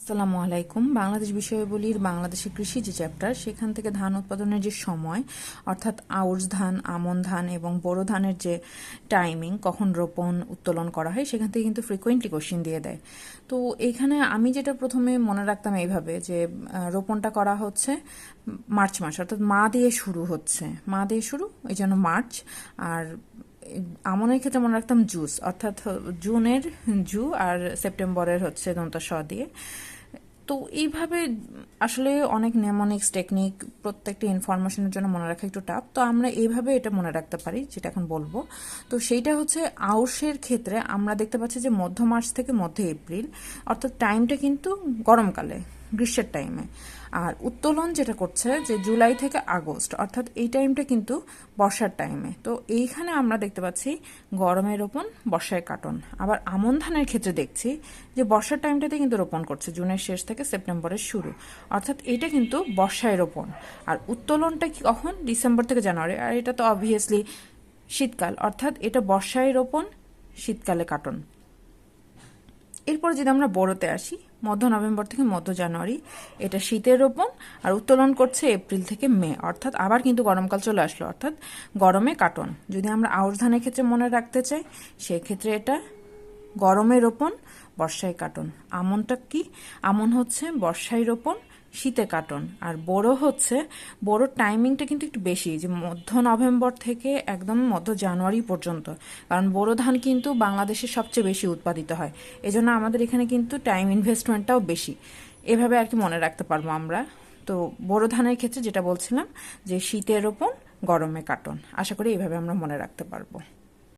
আসসালামু আলাইকুম। বাংলাদেশ বিষয়াবলীর বাংলাদেশের কৃষি যে চ্যাপ্টার সেখান থেকে ধান উৎপাদনের যে সময়, অর্থাৎ আউশ ধান, আমন ধান এবং বোরো ধানের যে টাইমিং কখন রোপণ, উত্তোলন করা হয়, সেখান থেকে কিন্তু ফ্রিকোয়েন্টলি কোশ্চিন দিয়ে দেয়। তো এখানে আমি যেটা প্রথমে মনে রাখতাম এইভাবে যে রোপণটা করা হচ্ছে মার্চ মাস, অর্থাৎ মা দিয়ে শুরু হচ্ছে। মা দিয়ে শুরু, এই জন্য মার্চ, আর আমনের ক্ষেত্রে মনে রাখতাম জুস, অর্থাৎ জুনের জু আর সেপ্টেম্বরের হচ্ছে দন্ত স দিয়ে। তো এইভাবে আসলে অনেক নেমোনিক্স টেকনিক প্রত্যেকটা ইনফরমেশনের জন্য মনে রাখা একটু টাফ তো আমরা এইভাবে এটা মনে রাখতে পারি, যেটা এখন বলব। তো সেইটা হচ্ছে আউশের ক্ষেত্রে আমরা দেখতে পাচ্ছি যে মধ্য মার্চ থেকে মধ্য এপ্রিল, অর্থাৎ টাইমটা কিন্তু গরমকালে। গ্রীষ্মের টাইমে আর উত্তোলন যেটা করছে যে জুলাই থেকে আগস্ট, অর্থাৎ এই টাইমটা কিন্তু বর্ষার টাইমে তো এইখানে আমরা দেখতে পাচ্ছি গরমে রোপণ, বর্ষায় কাটন। আবার আমন ধানের ক্ষেত্রে দেখছি যে বর্ষার টাইমটাতে কিন্তু রোপণ করছে, জুনের শেষ থেকে সেপ্টেম্বরের শুরু। অর্থাৎ এটা কিন্তু বর্ষায় রোপণ। আর উত্তোলনটা কি কখন? ডিসেম্বর থেকে জানুয়ারি। আর এটা তো অবভিয়াসলি শীতকাল। অর্থাৎ এটা বর্ষায় রোপণ, শীতকালে কাটন। এরপর যদি আমরা বড়তে আসি, মধ্য নভেম্বর থেকে মধ্য জানুয়ারি, এটা শীতের রোপণ আর উত্তোলন করছে এপ্রিল থেকে মে, অর্থাৎ আবার কিন্তু গরমকাল চলে আসলো, অর্থাৎ গরমে কাটন। যদি আমরা আউশ ধানের ক্ষেত্রে মনে রাখতে চাই, সেক্ষেত্রে এটা গরমে রোপণ, বর্ষায় কাটন। আমনটা কি? আমন হচ্ছে বর্ষায় রোপণ, শীতে কাটন। আর বড় হচ্ছে বড় টাইমিংটা কিন্তু একটু বেশি, যে মধ্য নভেম্বর থেকে একদম মধ্য জানুয়ারি পর্যন্ত। কারণ বোরো ধান কিন্তু বাংলাদেশে সবচেয়ে বেশি উৎপাদিত হয়। এজন্য আমাদের এখানে কিন্তু টাইম ইনভেস্টমেন্টটাও বেশি। এভাবে আর কি মনে রাখতে পারব আমরা। তো বোরো ধানের ক্ষেত্রে যেটা বলছিলাম, যে শীতের রোপণ, গরমে কাটন। আশা করি এইভাবে আমরা মনে রাখতে পারব।